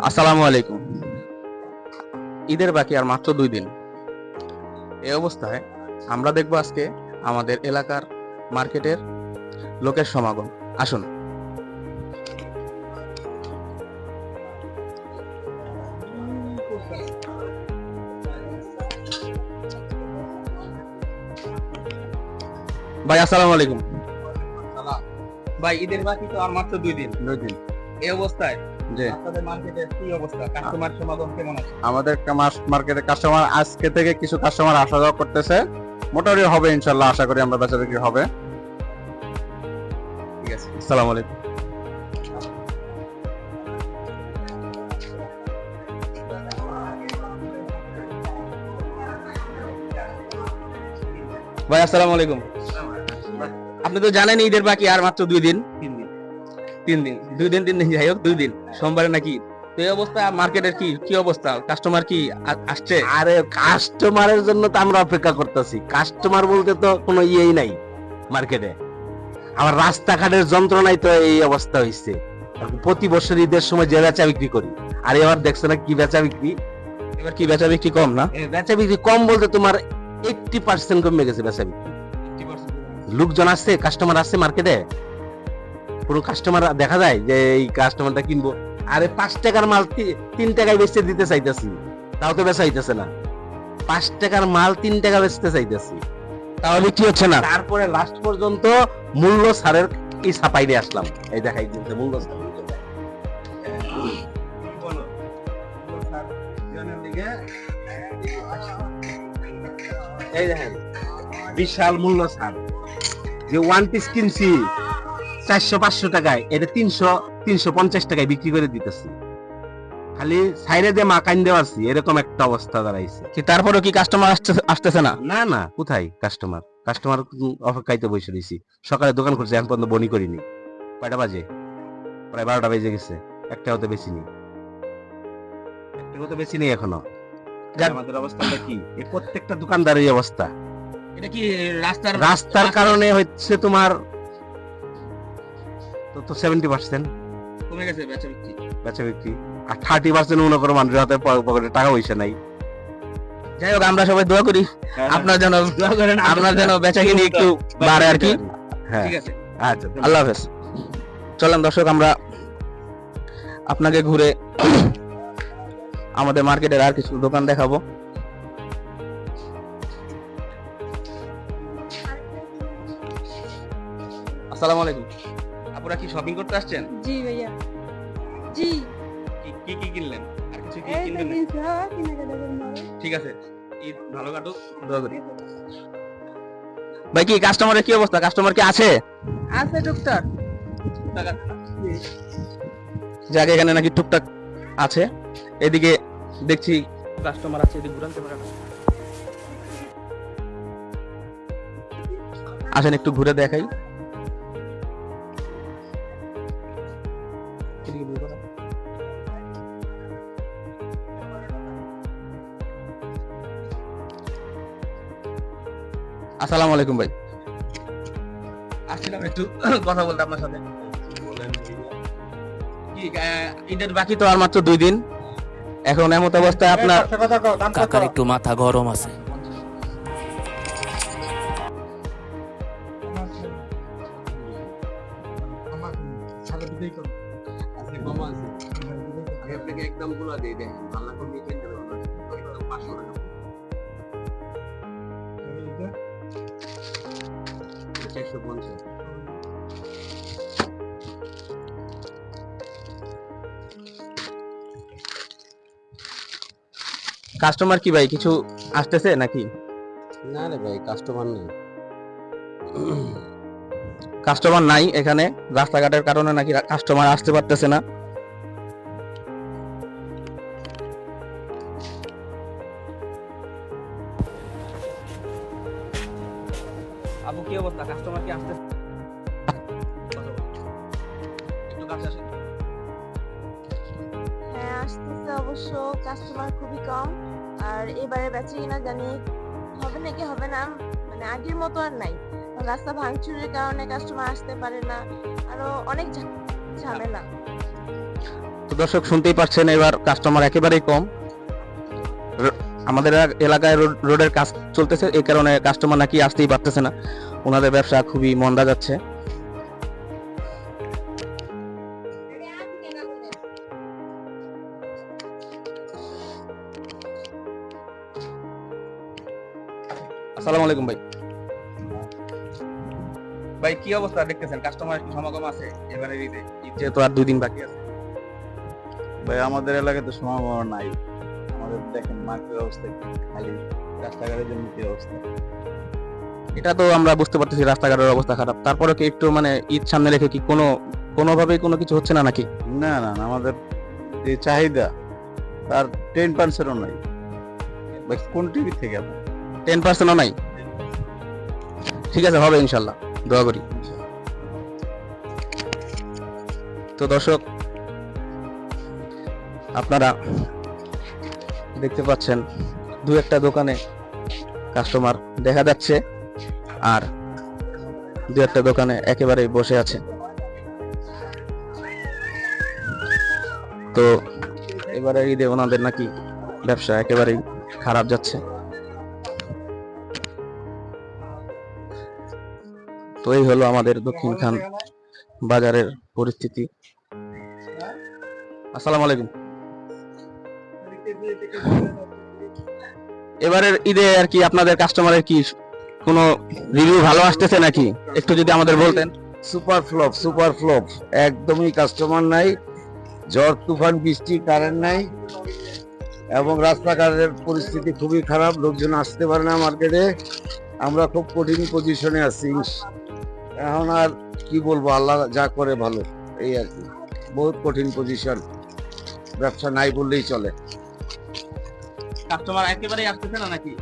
আসসালামু আলাইকুম। ঈদের বাকি আর মাত্র দুই দিন। এই অবস্থায় আমরা দেখব আজকে আমাদের এলাকার মার্কেটের লোকের সমাগম। আসুন। ভাই আসসালামু আলাইকুম। ভাই ঈদের বাকি তো আর মাত্র দুই দিন। দুই দিন। এই অবস্থায় আপনাদের মার্কেটের কি অবস্থা? কাস্টমার সমাগম কেমন আছে? আমাদের মাস মার্কেটে কাস্টমার আজকে থেকে কিছু কাস্টমার আসা যাওয়া করতেছে। মোটামুটি হবে ইনশাল্লাহ আশা করি আমরা বেচা বিক্রি হবে। ঠিক আছে। আসসালামু আলাইকুম। ভাই আসসালামু আলাইকুম। আপনি তো জানেন ঈদের বাকি আর মাত্র দুই দিন। তিন দিন দুই দিন তিন দিন যাই হোক দুই দিন। সোমবারে নাকি? তো এই অবস্থা মার্কেটের কি কি অবস্থা? কাস্টমার কি আসছে? আরে কাস্টমারের জন্য তো আমরা অপেক্ষা করতেছি। কাস্টমার বলতে তো কোনো ইয়েই নাই মার্কেটে রাস্তাঘাটের যন্ত্রণায় তো এই অবস্থা হয়েছে প্রতি বছর ঈদের সময় যে বেচা বিক্রি করি। আর এবার দেখছ না কি বেচা বিক্রি? এবার কি বেচা বিক্রি কম না? বেচা বিক্রি কম বলতে তোমার এইটটি পার্সেন্ট কমে গেছে বেচা বিক্রি। লোকজন আসছে কাস্টমার আসছে মার্কেটে পুরো কাস্টমার দেখা যায় যে এই কাস্টমারটা কিনবো আরে পাঁচ টাকার মাল তিন টাকায় বেচতে দিতে চাইতেছি। তাও তো বেচা হইতেছে না। পাঁচ টাকার মাল তিন টাকা বেচতে চাইতেছি। তাহলে কি হচ্ছে না। তারপরে লাস্ট পর্যন্ত মূল্য ছাড়ের এই ছাপাইলে আসলাম। এই দেখাই দিতে মূল্য এই দেখেন বিশাল মূল্য ছাড়। যে ওয়ান পিস কিনছি চারশো পাঁচশো টাকায় এটা তিনশো তিনশো পঞ্চাশ টাকায় বিক্রি করে দিতেছি। খালি সাইডে দিয়ে মাকাইন দেওয়া আছি এরকম একটা অবস্থা দাঁড়াইছে। কি তারপরেও কি কাস্টমার আসতেছে না? না না কোথায় কাস্টমার কাস্টমার অপেক্ষাইতে বসে রয়েছি সকালে দোকান করছি এখন পর্যন্ত বনি করিনি। কয়টা বাজে? প্রায় বারোটা বেজে গেছে। একটাও তো বেশি নেই। একটাও তো বেশি নেই এখনও। আমাদের অবস্থাটা কি? এই প্রত্যেকটা দোকানদারের অবস্থা। এটা কি রাস্তার রাস্তার কারণে হচ্ছে তোমার তো তো সেভেন্টি পার্সেন্ট কমে গেছে বেচা বিক্রি? বেচা বিক্রি। আর থার্টি পার্সেন্ট মনে করো মানুষের হাতে পকেটে টাকা পয়সা নাই। যাই হোক আমরা সবাই দোয়া করি। আপনার যেন আপনার যেন বেচা কিনি একটু বাড়ে। আর কি। হ্যাঁ। ঠিক আছে। আচ্ছা আল্লাহ হাফেজ। চলেন দর্শক আমরা আপনাকে ঘুরে আমাদের মার্কেটের আর কিছু দোকান দেখাবো। আসসালামু আলাইকুম। আপনারা কি শপিং করতে আসছেন? জি ভাইয়া। জি। কি- কি কিনলেন? আর কিছু কি কিনবেন। ঠিক আছে। ঈদ ভালো কাটুক দোয়া করি। ভাই কি কাস্টমারের কি অবস্থা? কাস্টমার কি আছে? আছে টুকটাক। যাক এখানে নাকি টুকটাক আছে। এদিকে দেখছি কাস্টমার আছে এদিকে ঘুরান ক্যামেরা আসেন একটু ঘুরে দেখাই। আসসালামু আলাইকুম ভাই আসছিলাম একটু কথা বলতে আপনার সাথে ঈদের বাকি তো আর মাত্র দুই দিন এখন এমত অবস্থায় আপনার কাকার একটু মাথা গরম আছে একদমগুলো দিয়ে দেন আল্লাহ করে কিনতে পাঁচশো টাকা পঞ্চাশ কাস্টমার কি ভাই কিছু আসতেছে নাকি? না রে ভাই কাস্টমার নেই। কাস্টমার নাই এখানে রাস্তাঘাটের কারণে নাকি কাস্টমার আসতে পারতেছে না। আপু কি অবস্থা? কাস্টমার কি আসতে একটু কাছে আসেন। হ্যাঁ আসতেছে অবশ্য। কাস্টমার খুবই কম। আর এবারে বেচে কিনা জানি হবে নাকি হবে না মানে আগের মতো আর নাই। রাস্তা ভাঙচুরের কারণে কাস্টমার আসতে পারে না। আরও অনেক ঝামেলা। তো দর্শক শুনতেই পাচ্ছেন এবার কাস্টমার একেবারেই কম। আমাদের এলাক- এলাকায় রোডের কাজ চলতেছে, এই কারণে কাস্টমার নাকি আসতেই পারতেছে না। ওনাদের ব্যবসা খুবই মন্দা যাচ্ছে। আসসালামু আলাইকুম ভাই। ভাই, কি অবস্থা দেখতেছেন? কাস্টমার কি সমাগম আছে? এবারে ঈদে ঈদ যেহেতু আর দুই দিন বাকি আছে। ভাই, আমাদের এলাকায় তো সম্ভাবনা নাই। আমাদের দেখেন মার্কেটের অবস্থা খালি রাস্তাঘাটের জন্য কি অবস্থা এটা তো আমরা বুঝতে পারতেছি রাস্তাঘাটের অবস্থা খারাপ। তারপরে কি একটু মানে ঈদ সামনে রেখে কি কোনো কোনোভাবেই কোনো কিছু হচ্ছে না নাকি? না না না, আমাদের যে চাহিদা তার টেন পার্সেন্টও নাই। কোন টিভি থেকে আপনি? টেন পার্সেন্টও নাই? ঠিক আছে হবে ইনশাল্লাহ দোয়া করি। তো দর্শক আপনারা দেখতে পাচ্ছেন দু একটা দোকানে কাস্টমার দেখা যাচ্ছে আর দু একটা দোকানে একেবারেই বসে আছে। তো এবারে ঈদে ওনাদের নাকি ব্যবসা একেবারেই খারাপ যাচ্ছে। তো এই হলো আমাদের দক্ষিণ খান বাজারের পরিস্থিতি। আসসালামু আলাইকুম। এবারের ঈদে আর কি আপনাদের কাস্টমারের কি কোনো রিভিউ ভালো আসতেছে নাকি? একটু যদি আমাদের বলতেন। সুপার ফ্লপ সুপার ফ্লপ একদমই কাস্টমার নাই, ঝড়, তুফান, বৃষ্টি কারেন্ট নাই, এবং রাস্তাঘাটের পরিস্থিতি খুবই খারাপ, লোকজন আসতে পারে না মার্কেটে আমরা খুব কঠিন পজিশনে আছি এখন আর কি বলব, আল্লাহ যা করে ভালো, এই আর কি। বহুত কঠিন পজিশন ব্যবসা নাই বললেই চলে। কাস্টমার একেবারেই আসতেছে না নাকি?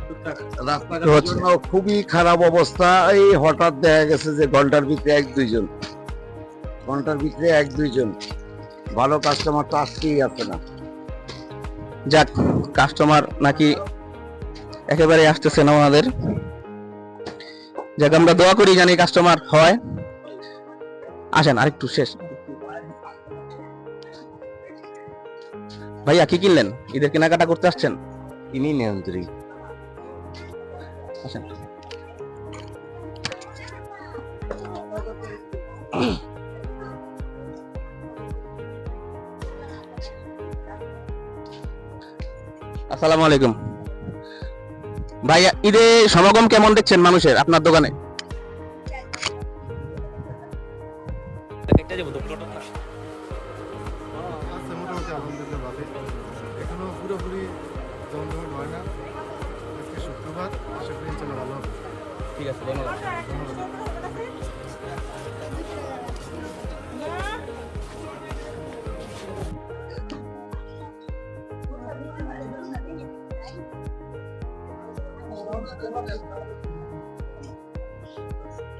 রাস্তাঘাটের জন্য খুবই খারাপ অবস্থা। এই হঠাৎ দেখা গেছে যে ঘণ্টার ভিতরে এক দুইজন। ঘণ্টার ভিতরে এক দুইজন। ভালো কাস্টমার তো আজকেই আছে না। যাক কাস্টমার নাকি একেবারে আসতেছে না ওনাদের। যাক আমরা দোয়া করি জানি কাস্টমার হয়। আসেন আরেকটু শেষ। ভাইয়া কি কিনলেন? ঈদের কেনাকাটা করতে আসছেন? তিনি নিয়ন্ত্রী। আসেন আসসালামু আলাইকুম। ভাইয়া ঈদে সমাগম কেমন দেখছেন মানুষের আপনার দোকানে?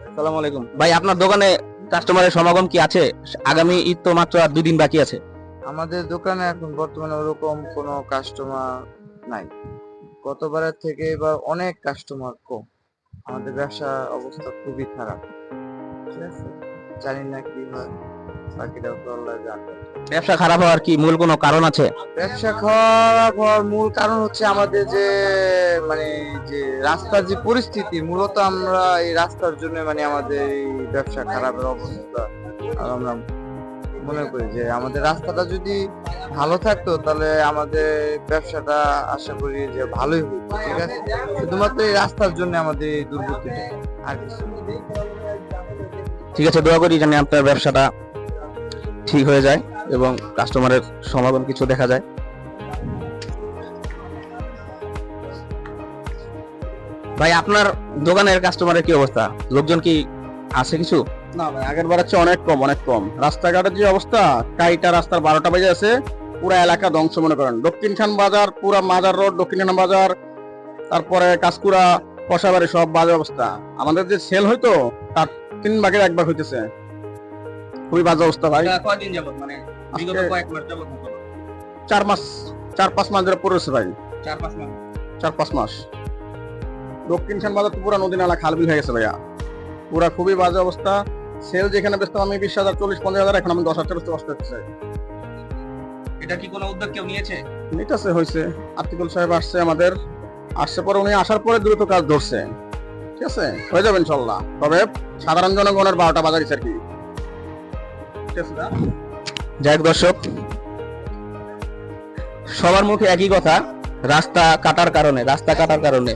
আসসালামু আলাইকুম। ভাই, আপনার দোকানে কাস্টমারের সমাগম কি আছে? আগামী ঈদ তো মাত্র আর দুদিন বাকি আছে। আমাদের দোকানে এখন বর্তমানে ওরকম কোনো কাস্টমার নাই। গতবারের থেকে এবার অনেক কাস্টমার কম। আমাদের ব্যবসা অবস্থা খুবই খারাপ। ঠিক আছে? জানি না কি হয়। বাকিটা তো আল্লাহ ব্যবসা খারাপ হওয়ার কি মূল কোনো কারণ আছে? ব্যবসা খারাপ হওয়ার মূল কারণ হচ্ছে আমাদের যে মানে যে রাস্তার যে পরিস্থিতি মূলত আমরা এই রাস্তার জন্য মানে আমাদের এই ব্যবসা খারাপের অবস্থা। আমরা মনে করি যে আমাদের রাস্তাটা যদি ভালো থাকতো, তাহলে আমাদের ব্যবসাটা আশা করি যে ভালোই হতো, ঠিক আছে? শুধুমাত্র এই রাস্তার জন্য আমাদের এই দুর্গতিটা আর কিছু ঠিক আছে, দোয়া করি জানি আপনার ব্যবসাটা ঠিক হয়ে যায় এবং কাস্টমারের সমাগম কিছু দেখা যায়। ভাই, আপনার দোকানের কাস্টমারের কি অবস্থা? লোকজন কি আছে কিছু? না ভাই আগের বার হচ্ছে অনেক কম অনেক কম। রাস্তাঘাটের যে অবস্থা কাইটা রাস্তার বারোটা বাজে আছে পুরা এলাকা ধ্বংস মনে করেন। দক্ষিণ খান বাজার পুরা মাজার রোড দক্ষিণ খান বাজার তারপরে কাঁচকুড়া কষাবাড়ি সব বাজে অবস্থা। আমাদের যে সেল হইতো তার তিন ভাগের এক ভাগ হইতেছে। খুবই বাজে অবস্থা ভাই। কয়দিন যাবত? মানে বিগত কয়েক মাস যাবত চার মাস চার পাঁচ মাস ধরে পড়েছে ভাই। চার পাঁচ মাস। চার পাঁচ মাস। দক্ষিণ খান বাজার তো পুরা নদী নালা খাল বিল হয়ে গেছে ভাইয়া। পুরা খুবই বাজে অবস্থা। সেল যেখানে বেচতাম আমি বিশ হাজার চল্লিশ পঞ্চাশ হাজার এখন আমি দশ হাজার বেচতে কষ্ট হচ্ছে এটা কি কোনো উদ্যোগ কেউ নিয়েছে? নিতেছে হয়েছে আতিকুল সাহেব আসছে আমাদের। আসছে পরে উনি আসার পরে দ্রুত কাজ ধরছে। ঠিক আছে? হয়ে যাবে ইনশাল্লাহ। তবে সাধারণ জনগণের বারোটা বাজার আর কি। ঠিক আছে? যাই দর্শক সবার মুখে একই কথা রাস্তা কাটার কারণে রাস্তা কাটার কারণে।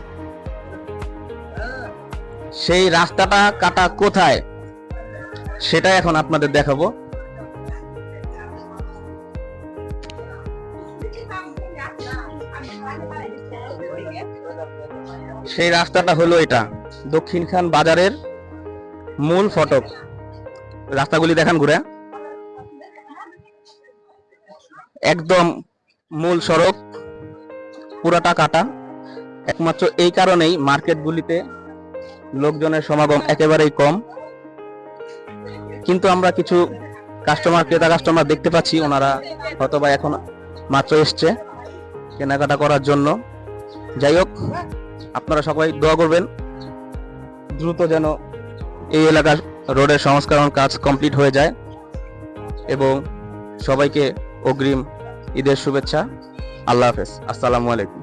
সেই রাস্তাটা কাটা কোথায়? সেটা এখন আপনাদের দেখাবো। সেই রাস্তাটা হলো এটা। দক্ষিণখান বাজারের মূল ফটক। রাস্তাগুলি দেখান ঘুরে। একদম মূল সড়ক, পুরাটা কাটা। একমাত্র এই কারণেই মার্কেটগুলিতে লোকজনের সমাগম একেবারেই কম। কিন্তু আমরা কিছু কাস্টমার ক্রেতা কাস্টমার দেখতে পাচ্ছি, ওনারা হয়তো বা এখন মাত্র এসছে কেনাকাটা করার জন্য। যাই হোক, আপনারা সবাই দোয়া করবেন, দ্রুত যেন এই এলাকার রোডের সংস্করণ কাজ কমপ্লিট হয়ে যায় এবং সবাইকে অগ্রিম ঈদের শুভেচ্ছা। আল্লাহ হাফেজ। আসসালামু আলাইকুম।